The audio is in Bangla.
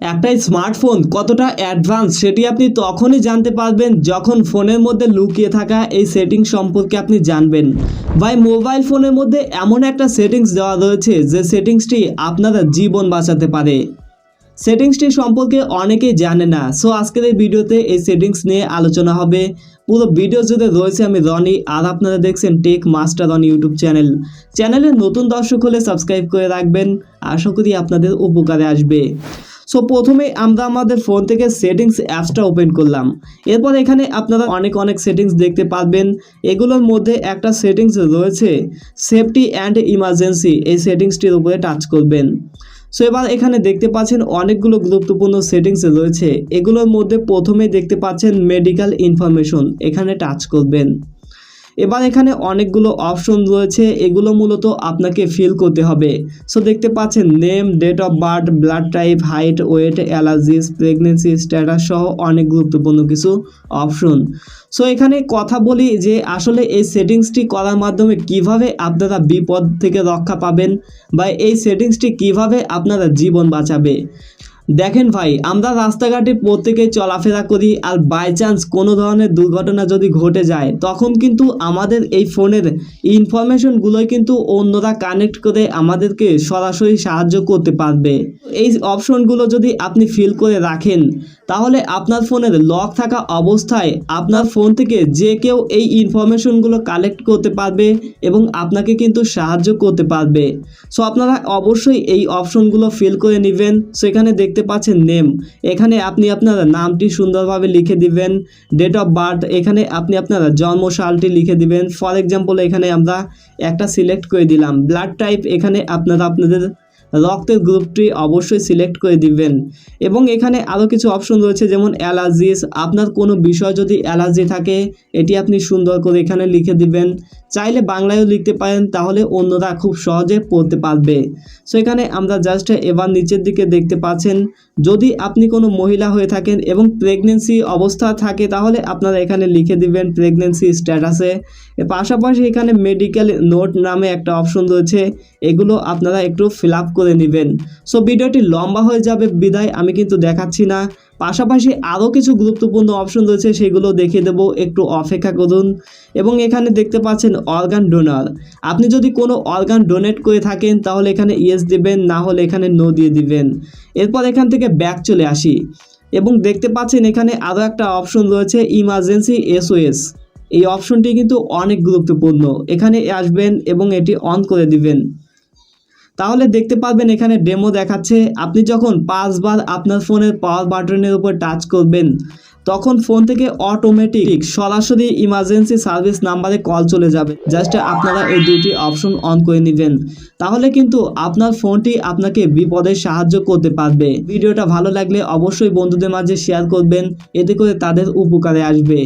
একটা স্মার্টফোন কতটা অ্যাডভান্স সেটি আপনি তখনই জানতে পারবেন যখন ফোনের মধ্যে লুকিয়ে থাকা এই সেটিংস সম্পর্কে আপনি জানবেন। ভাই মোবাইল ফোনের মধ্যে এমন একটা সেটিংস দেওয়া রয়েছে যে সেটিংসটি আপনার জীবন বাঁচাতে পারে। সেটিংসটি সম্পর্কে অনেকেই জানে না। সো আজকের এই ভিডিওতে এই সেটিংস নিয়ে আলোচনা হবে। পুরো ভিডিও জুড়ে রয়েছে আমি রনি, আর আপনারা দেখছেন tech master on YouTube channel চ্যানেলের নতুন দর্শক হলে সাবস্ক্রাইব করে রাখবেন। আশা করি আপনাদের উপকারে আসবে। সো প্রথমে আমরা আমাদের ফোন থেকে সেটিংস অ্যাপসটা ওপেন করলাম। এরপর এখানে আপনারা অনেক অনেক সেটিংস দেখতে পারবেন। এগুলোর মধ্যে একটা সেটিংস রয়েছে সেফটি অ্যান্ড ইমার্জেন্সি এই সেটিংসটির উপরে টাচ করবেন। সো এবার এখানে দেখতে পাচ্ছেন অনেকগুলো গুরুত্বপূর্ণ সেটিংস রয়েছে। এগুলোর মধ্যে প্রথমে দেখতে পাচ্ছেন মেডিকেল ইনফরমেশন এখানে টাচ করবেন। এবার এখানে অনেকগুলো অপশন রয়েছে, এগুলো মূলত আপনাকে ফিল করতে হবে। সো দেখতে পাচ্ছেন name date of birth blood type height weight allergies pregnancy status সহ অনেক গুরুত্বপূর্ণ কিছু অপশন সো এখানে কথা বলি যে, আসলে এই সেটিংসটি করার মাধ্যমে কীভাবে আপনারা বিপদ থেকে রক্ষা পাবেন বা এই সেটিংসটি কীভাবে আপনারা জীবন বাঁচাবে। দেখেন ভাই, আমরা রাস্তাঘাটে প্রত্যেকে চলাফেরা করি আর বাই চান্স কোনো ধরনের দুর্ঘটনা যদি ঘটে যায়, তখন কিন্তু আমাদের এই ফোনের ইনফরমেশনগুলোই কিন্তু অন্যরা কানেক্ট করে আমাদেরকে সরাসরি সাহায্য করতে পারবে। এই অপশনগুলো যদি আপনি ফিল করে রাখেন তাহলে আপনার ফোনের লক থাকা অবস্থায় আপনার ফোন থেকে যে কেউ এই ইনফরমেশনগুলো কালেক্ট করতে পারবে এবং আপনাকে কিন্তু সাহায্য করতে পারবে। সো আপনারা অবশ্যই এই অপশনগুলো ফিল করে নেবেন। সো এখানে দেখতে পাচ্ছেন নেম। এখানে আপনি আপনার নামটি সুন্দরভাবে লিখে দিবেন। ডেট অফ বার্থ এখানে আপনি আপনার জন্ম সালটি লিখে দিবেন। ফর এক্সাম্পল এখানে আমরা একটা সিলেক্ট করে দিলাম। ব্লাড টাইপ এখানে আপনারা আপনাদের রক্তের গ্রুপটি অবশ্যই সিলেক্ট করে দিবেন। এবং এখানে আরও কিছু অপশন রয়েছে, যেমন অ্যালার্জিস। আপনার কোনো বিষয় যদি অ্যালার্জি থাকে, এটি আপনি সুন্দর করে এখানে লিখে দিবেন। চাইলে বাংলায়ও লিখতে পারেন, তাহলে অন্যরা খুব সহজে পড়তে পারবে। সো এখানে আমরা জাস্ট এবার নিচের দিকে দেখতে পাচ্ছেন, যদি আপনি কোনো মহিলা হয়ে থাকেন এবং প্রেগনেন্সি অবস্থা থাকে, তাহলে আপনারা এখানে লিখে দিবেন প্রেগনেন্সি স্ট্যাটাসে পাশাপাশি এখানে মেডিকেল নোট নামে একটা অপশন রয়েছে, এগুলো আপনারা একটু ফিল আপ করে নেবেন। সো ভিডিওটি লম্বা হয়ে যাবে বিদায়, আমি কিন্তু দেখাচ্ছি না। পাশাপাশি আরও কিছু গুরুত্বপূর্ণ অপশন রয়েছে, সেগুলো দেখিয়ে দেবো, একটু অপেক্ষা করুন। এবং এখানে দেখতে পাচ্ছেন অর্গান ডোনার আপনি যদি কোনো অর্গান ডোনেট করে থাকেন, তাহলে এখানে ইয়েস দিবেন, না হলে এখানে নো দিয়ে দিবেন। এরপর এখান থেকে ব্যাক চলে আসি। এবং দেখতে পাচ্ছেন এখানে আরও একটা অপশন রয়েছে ইমার্জেন্সি এসওএস এই অপশনটি কিন্তু অনেক গুরুত্বপূর্ণ। এখানে আসবেন এবং এটি অন করে দিবেন। তাহলে দেখতে পারবেন এখানে ডেমো দেখাচ্ছে। আপনি যখন পাঁচবার আপনার ফোনের পাওয়ার বাটনের উপর টাচ করবেন, তখন ফোন থেকে অটোমেটিক সরাসরি ইমার্জেন্সি সার্ভিস নাম্বারে কল চলে যাবে। জাস্ট আপনারা এই দুটি অপশন অন করে নেবেন। তাহলে কিন্তু আপনার ফোনটি আপনাকে বিপদে সাহায্য করতে পারবে। ভিডিওটা ভালো লাগলে অবশ্যই বন্ধুদের মাঝে শেয়ার করবেন। এতে করে তাদের উপকারে আসবে।